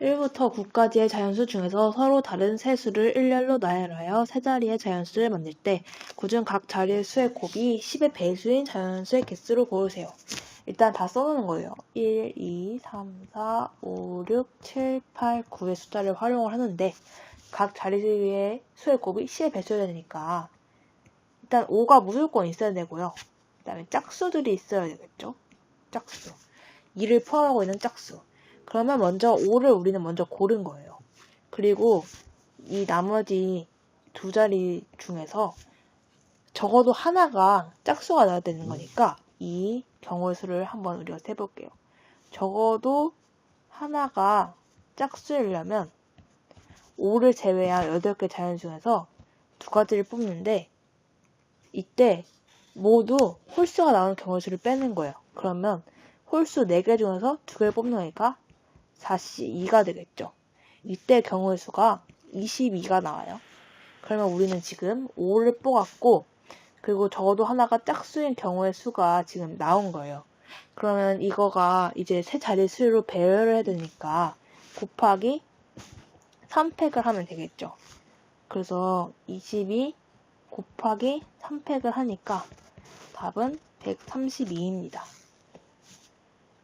1부터 9까지의 자연수 중에서 서로 다른 세 수를 일렬로 나열하여 세 자리의 자연수를 만들 때 그중 각 자리의 수의 곱이 10의 배수인 자연수의 개수를 고르세요. 일단 다 써놓는 거예요. 1, 2, 3, 4, 5, 6, 7, 8, 9의 숫자를 활용을 하는데 각 자리의 수의 곱이 10의 배수여야 되니까 일단 5가 무조건 있어야 되고요. 그 다음에 짝수들이 있어야 되겠죠. 짝수. 2를 포함하고 있는 짝수. 그러면 먼저 5를 우리는 먼저 고른 거예요. 그리고 이 나머지 두 자리 중에서 적어도 하나가 짝수가 나야 되는 거니까 이 경우의 수를 한번 우리가 세볼게요. 적어도 하나가 짝수이려면 5를 제외한 8개 자연 중에서 두 가지를 뽑는데 이때 모두 홀수가 나오는 경우의 수를 빼는 거예요. 그러면 홀수 4개 중에서 두 개를 뽑는 거니까 4씨 2가 되겠죠. 이때 경우의 수가 22가 나와요. 그러면 우리는 지금 5를 뽑았고 그리고 적어도 하나가 짝수인 경우의 수가 지금 나온 거예요. 그러면 이거가 이제 세 자리 수로 배열을 해야 되니까 곱하기 3팩을 하면 되겠죠. 그래서 22 곱하기 3팩을 하니까 답은 132입니다.